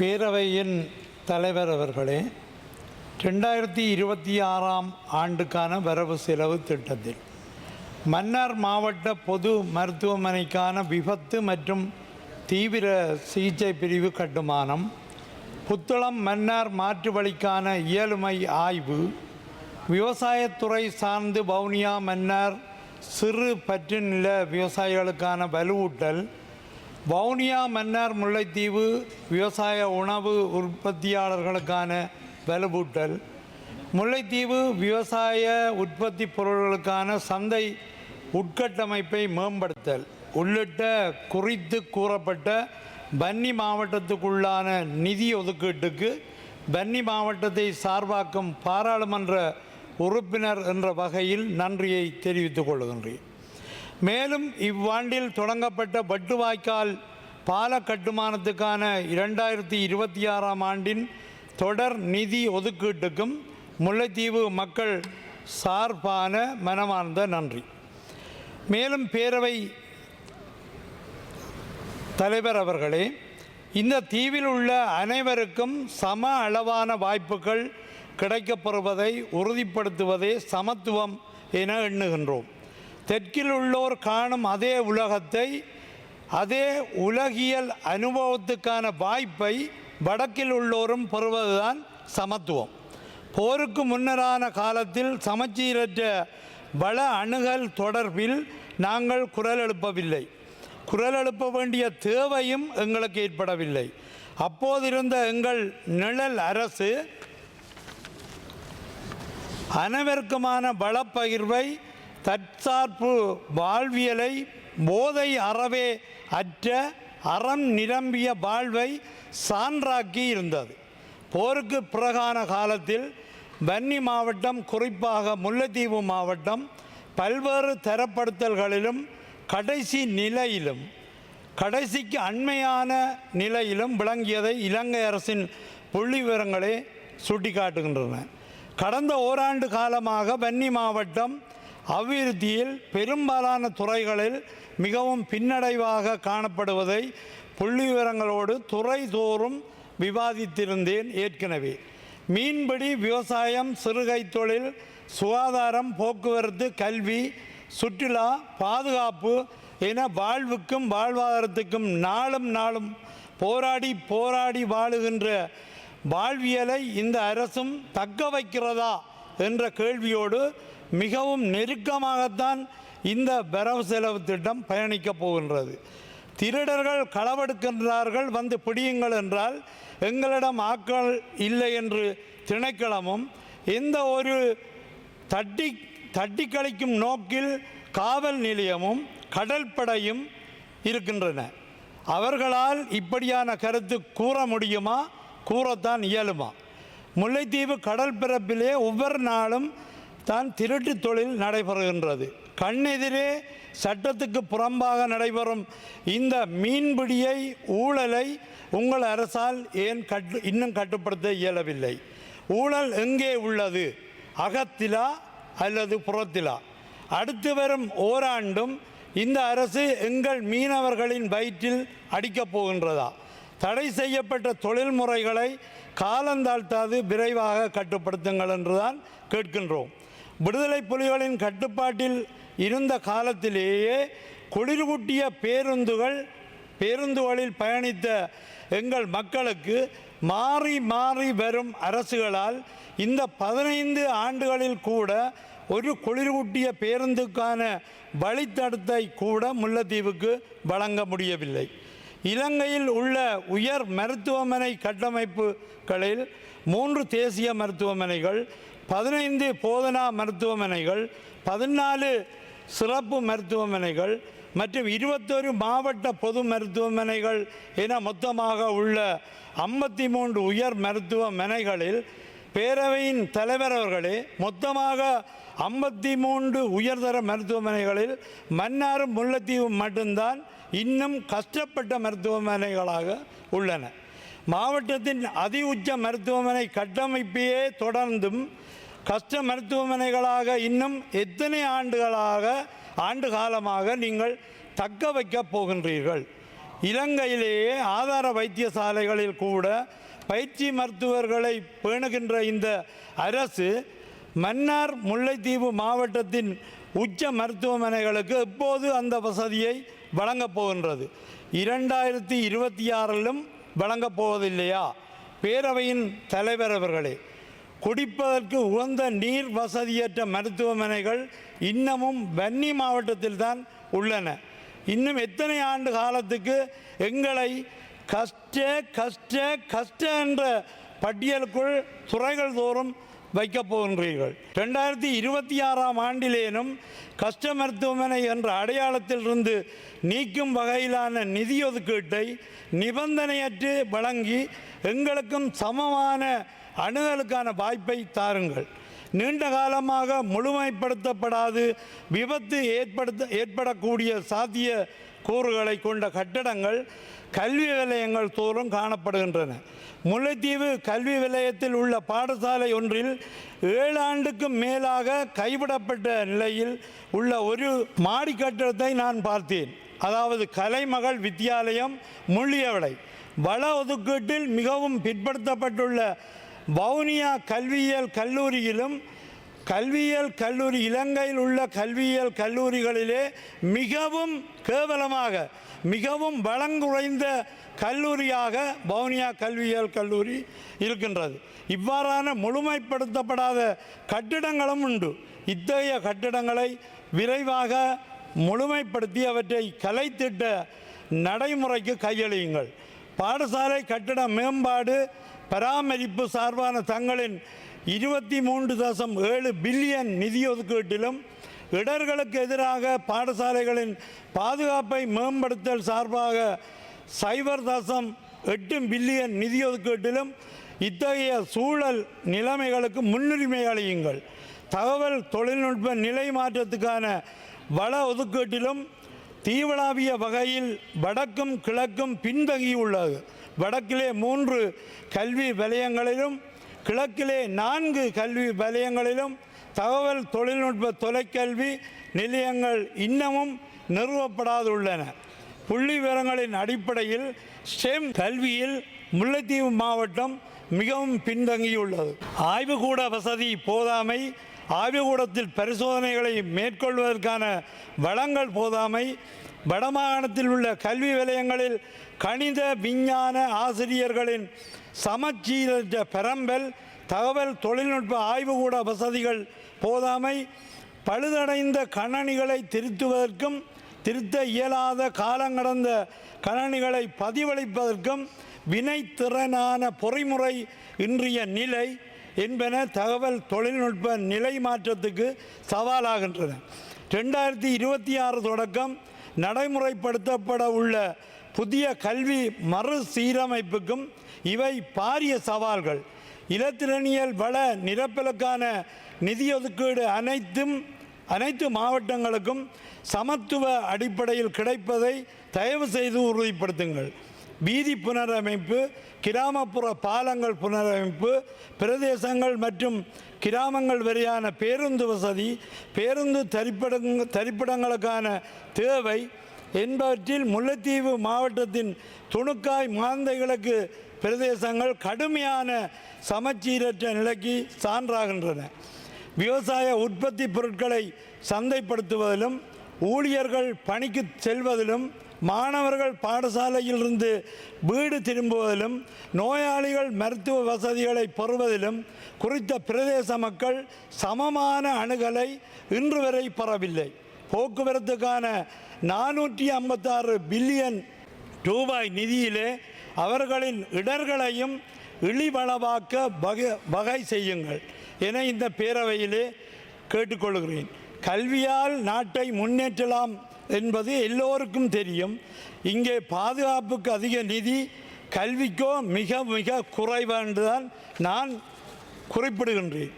பேரவையின் தலைவர் அவர்களே ரெண்டாயிரத்தி இருபத்தி ஆறாம் ஆண்டுக்கான வரவு செலவு திட்டத்தில் மன்னார் மாவட்ட பொது மருத்துவமனைக்கான விபத்து மற்றும் தீவிர சிகிச்சை பிரிவு கட்டுமானம் புத்தளம் மன்னார் மாற்று வழிக்கான இயலுமை ஆய்வு விவசாயத்துறை சார்ந்து வவுனியா மன்னார் சிறு பற்று நில விவசாயிகளுக்கான வலுவூட்டல் வவுனியா மன்னார் முல்லைத்தீவு விவசாய உணவு உற்பத்தியாளர்களுக்கான வலுவூட்டல் முல்லைத்தீவு விவசாய உற்பத்தி பொருள்களுக்கான சந்தை உட்கட்டமைப்பை மேம்படுத்தல் உள்ளிட்ட குறித்து கூறப்பட்ட பன்னி மாவட்டத்துக்குள்ளான நிதி ஒதுக்கீட்டுக்கு பன்னி மாவட்டத்தை சார்பாக்கும் பாராளுமன்ற உறுப்பினர் என்ற வகையில் நன்றியை தெரிவித்துக் கொள்கின்றேன். மேலும் இவ்வாண்டில் தொடங்கப்பட்ட வட்டுவாய்க்கால் பால கட்டுமானத்துக்கான இரண்டாயிரத்தி இருபத்தி ஆறாம் ஆண்டின் தொடர் நிதி ஒதுக்கீட்டுக்கும் முல்லைத்தீவு மக்கள் சார்பான மனமார்ந்த நன்றி. மேலும் பேரவை தலைவர் அவர்களே இந்த தீவில் உள்ள அனைவருக்கும் சம அளவான வாய்ப்புகள் கிடைக்கப்பெறுவதை உறுதிப்படுத்துவதே சமத்துவம் என எண்ணுகின்றோம். தெற்கில் உள்ளோர் காணும் அதே உலகத்தை அதே உலகியல் அனுபவத்துக்கான வாய்ப்பை வடக்கில் உள்ளோரும் பெறுவதுதான் சமத்துவம். போருக்கு முன்னரான காலத்தில் சமச்சீரற்ற வள அணுகல் தொடர்பில் நாங்கள் குரல் எழுப்பவில்லை. குரல் எழுப்ப வேண்டிய தேவையும் எங்களுக்கு ஏற்படவில்லை. அப்போதிருந்த எங்கள் நிழல் அரசு அனைவருக்குமான வளப்பகிர்வை தற்சார்பு வாழ்வியலை போதை அறவே அற்ற அறம் நிரம்பிய வாழ்வை சான்றாக்கி இருந்தது. போருக்கு பிறகான காலத்தில் வன்னி மாவட்டம் குறிப்பாக முல்லைத்தீவு மாவட்டம் பல்வேறு தரப்படுத்தல்களிலும் கடைசி நிலையிலும் கடைசிக்கு அண்மையான நிலையிலும் விளங்கியதை இலங்கை அரசின் புள்ளி விவரங்களே சுட்டிக்காட்டுகின்றன. கடந்த ஓராண்டு காலமாக வன்னி மாவட்டம் அபிவிருத்தியில் பெரும்பாலான துறைகளில் மிகவும் பின்னடைவாக காணப்படுவதை புள்ளி விவரங்களோடு துறை தோறும் விவாதித்திருந்தேன் ஏற்கனவே. மீன்பிடி விவசாயம் சிறுகை தொழில் சுகாதாரம் போக்குவரத்து கல்வி சுற்றுலா பாதுகாப்பு என வாழ்வுக்கும் வாழ்வாதாரத்துக்கும் நாளும் நாளும் போராடி போராடி வாழுகின்ற வாழ்வியலை இந்த அரசும் தக்க வைக்கிறதா என்ற கேள்வியோடு மிகவும் நெருக்கமாகத்தான் இந்த வரவு செலவு திட்டம் பயணிக்கப் போகின்றது. திருடர்கள் களவெடுக்கின்றார்கள் வந்து பிடியுங்கள் என்றால் எங்களிடம் ஆட்கள் இல்லை என்று திணைக்களமும் எந்த ஒரு தட்டி தட்டி கழிக்கும் நோக்கில் காவல் நிலையமும் கடற்படையும் இருக்கின்றன. அவர்களால் இப்படியான கருத்து கூற முடியுமா? கூறத்தான் இயலுமா. முல்லைத்தீவு கடல் பிறப்பிலே ஒவ்வொரு நாளும் தான் திருட்டு தொழில் நடைபெறுகின்றது. கண்ணெதிரே சட்டத்துக்கு புறம்பாக நடைபெறும் இந்த மீன்பிடியை ஊழலை உங்கள் அரசால் ஏன் கட்டு இன்னும் கட்டுப்படுத்த இயலவில்லை. ஊழல் எங்கே உள்ளது? அகத்திலா அல்லது புறத்திலா? அடுத்து வரும் ஓராண்டும் இந்த அரசு எங்கள் மீனவர்களின் வயிற்றில் அடிக்கப் போகின்றதா? தடை செய்யப்பட்ட தொழில் முறைகளை காலந்தாழ்த்தாது விரைவாக கட்டுப்படுத்துங்கள் என்றுதான் கேட்கின்றோம். விடுதலை புலிகளின் கட்டுப்பாட்டில் இருந்த காலத்திலேயே குளிர்கூட்டிய பேருந்துகள் பேருந்துகளில் பயணித்த எங்கள் மக்களுக்கு மாறி மாறி வரும் அரசுகளால் இந்த பதினைந்து ஆண்டுகளில் கூட ஒரு குளிர்கூட்டிய பேருந்துக்கான வழித்தடத்தை கூட முல்லைத்தீவுக்கு வழங்க முடியவில்லை. இலங்கையில் உள்ள உயர் மருத்துவமனை கட்டமைப்புகளில் மூன்று தேசிய மருத்துவமனைகள் பதினைந்து போதனா மருத்துவமனைகள் பதினாலு சிறப்பு மருத்துவமனைகள் மற்றும் இருபத்தொரு மாவட்ட பொது மருத்துவமனைகள் என மொத்தமாக உள்ள ஐம்பத்தி மூன்று உயர் மருத்துவமனைகளில் பேரவையின் தலைவர் அவர்களே மொத்தமாக ஐம்பத்தி மூன்று உயர்தர மருத்துவமனைகளில் மன்னாரும் முல்லைத்தீவும் மட்டும்தான் இன்னும் கஷ்டப்பட்ட மருத்துவமனைகளாக உள்ளன. மாவட்டத்தின் அதி உச்ச மருத்துவமனை கட்டமைப்பையே தொடர்ந்தும் கஷ்ட மருத்துவமனைகளாக இன்னும் எத்தனை ஆண்டுகளாக ஆண்டு காலமாக நீங்கள் தக்க வைக்கப் போகின்றீர்கள்? இலங்கையிலேயே ஆதார வைத்தியசாலைகளில் கூட பயிற்சி மருத்துவர்களை பேணுகின்ற இந்த அரசு மன்னார் முல்லைத்தீவு மாவட்டத்தின் உச்ச மருத்துவமனைகளுக்கு எப்போது அந்த வசதியை வழங்கப் போகின்றது. இரண்டாயிரத்தி இருபத்தி ஆறிலும் வழங்கப் போவதில்லையா? பேரவையின் தலைவர் அவர்களே குடிப்பதற்கு உகந்த நீர் வசதியற்ற மருத்துவமனைகள் இன்னமும் வன்னி மாவட்டத்தில் தான் உள்ளன. இன்னும் எத்தனை ஆண்டு காலத்துக்கு எங்களை கஷ்ட கஷ்ட கஷ்ட என்ற பட்டியலுக்குள் துறைகள் தோறும் வைக்கப் போகின்றீர்கள் ரெண்டாயிரத்தி இருபத்தி ஆறாம் ஆண்டிலேனும் கஷ்ட மருத்துவமனை என்ற அடையாளத்திலிருந்து நீக்கும் வகையிலான நிதி ஒதுக்கீட்டை நிபந்தனையற்று வழங்கி எங்களுக்கும் சமமான அணுகலுக்கான வாய்ப்பை தாருங்கள். நீண்ட காலமாக முழுமைப்படுத்தப்படாது விபத்து ஏற்படுத்த ஏற்படக்கூடிய சாத்திய கூறுகளை கொண்ட கட்டடங்கள் கல்வி விலையங்கள் தோறும் காணப்படுகின்றன. முல்லைத்தீவு கல்வி விலையத்தில் உள்ள பாடசாலை ஒன்றில் ஏழு ஆண்டுக்கும் மேலாக கைவிடப்பட்ட நிலையில் உள்ள ஒரு மாடி கட்டிடத்தை நான் பார்த்தேன். அதாவது கலைமகள் வித்தியாலயம் முள்ளியவளை. வள ஒதுக்கீட்டில் மிகவும் பிற்படுத்தப்பட்டுள்ள வவுனியா கல்வியியல் கல்லூரியிலும் கல்வியியல் கல்லூரி இலங்கையில் உள்ள கல்வியியல் கல்லூரிகளிலே மிகவும் கேவலமாக மிகவும் வளங்குறைந்த கல்லூரியாக வவுனியா கல்வியியல் கல்லூரி இருக்கின்றது. இவ்வாறான முழுமைப்படுத்தப்படாத கட்டிடங்களும் உண்டு. இத்தகைய கட்டிடங்களை விரைவாக முழுமைப்படுத்தி அவற்றை கலைத்திட்ட நடைமுறைக்கு கையளியுங்கள். பாடசாலை கட்டிட மேம்பாடு பராமரிப்பு சார்பான தங்களின் இருபத்தி மூன்று தசம் ஏழு பில்லியன் நிதி ஒதுக்கீட்டிலும் இடர்களுக்கு எதிராக பாடசாலைகளின் பாதுகாப்பை மேம்படுத்தல் சார்பாக சைபர் தசம் எட்டு பில்லியன் நிதி ஒதுக்கீட்டிலும் இத்தகைய சூழல் நிலைமைகளுக்கு முன்னுரிமை அளியுங்கள். தகவல் தொழில்நுட்ப நிலை மாற்றத்துக்கான வள ஒதுக்கீட்டிலும் தீவளாவிய வகையில் வடக்கும் கிழக்கும் பின்தங்கியுள்ளது. வடக்கிலே மூன்று கல்வி வலயங்களிலும் கிழக்கிலே நான்கு கல்வி வலயங்களிலும் தகவல் தொழில்நுட்ப தொலைக்கல்வி நிலையங்கள் இன்னமும் நிறுவப்படாதுள்ளன. புள்ளி விவரங்களின் அடிப்படையில் ஸ்டெம் கல்வியில் முல்லைத்தீவு மாவட்டம் மிகவும் பின்தங்கியுள்ளது. ஆய்வுக்கூட வசதி போதாமை ஆய்வுகூடத்தில் பரிசோதனைகளை மேற்கொள்வதற்கான வளங்கள் போதாமை வடமாகாணத்தில் உள்ள கல்வி விலையங்களில் கணித விஞ்ஞான ஆசிரியர்களின் சமச்சீரற்ற பெரம்பல் தகவல் தொழில்நுட்ப ஆய்வுகூட வசதிகள் போதாமை பழுதடைந்த கணனிகளை திருத்துவதற்கும் திருத்த இயலாத காலங்கடந்த கணனிகளை பதிவளிப்பதற்கும் வினைத்திறனான பொறிமுறை இன்றைய நிலை என்பன தகவல் தொழில்நுட்ப நிலை மாற்றத்துக்கு சவாலாகின்றன. ரெண்டாயிரத்தி இருபத்தி ஆறு தொடக்கம் நடைமுறைப்படுத்தப்பட உள்ள புதிய கல்வி மறுசீரமைப்புக்கும் இவை பாரிய சவால்கள். இலத்திரனியல் வள நிரப்பலுக்கான நிதி ஒதுக்கீடு அனைத்தும் அனைத்து மாவட்டங்களுக்கும் சமத்துவ அடிப்படையில் கிடைப்பதை தயவு செய்து உறுதிப்படுத்துங்கள். வீதி புனரமைப்பு கிராமப்புற பாலங்கள் புனரமைப்பு பிரதேசங்கள் மற்றும் கிராமங்கள் வரையான பேருந்து வசதி பேருந்து தரிப்பிடங் தரிப்பிடங்களுக்கான தேவை. என்பவற்றில் முல்லைத்தீவு மாவட்டத்தின் துணுக்காய் மாந்தைகளுக்கு பிரதேசங்கள் கடுமையான சமச்சீரற்ற நிலைக்கு சான்றாகின்றன. விவசாய உற்பத்தி பொருட்களை சந்தைப்படுத்துவதிலும் ஊழியர்கள் பணிக்கு செல்வதிலும் மாணவர்கள் பாடசாலையிலிருந்து வீடு திரும்புவதிலும் நோயாளிகள் மருத்துவ வசதிகளை பெறுவதிலும் குறித்த பிரதேச மக்கள் சமமான அணுகலை இன்று வரை பெறவில்லை. போக்குவரத்துக்கான நானூற்றி ஐம்பத்தாறு பில்லியன் ரூபாய் நிதியிலே அவர்களின் இடர்களையும் இழிவளவாக்க வகை வகை செய்யுங்கள் என இந்த பேரவையிலே கேட்டுக்கொள்கிறேன். கல்வியால் நாட்டை முன்னேற்றலாம் என்பது எல்லோருக்கும் தெரியும். இங்கே பாதுகாப்புக்கு அதிக நிதி கல்விக்கோ மிக மிக குறைவு என்றுதான் நான் குறிப்பிடுகின்றேன்.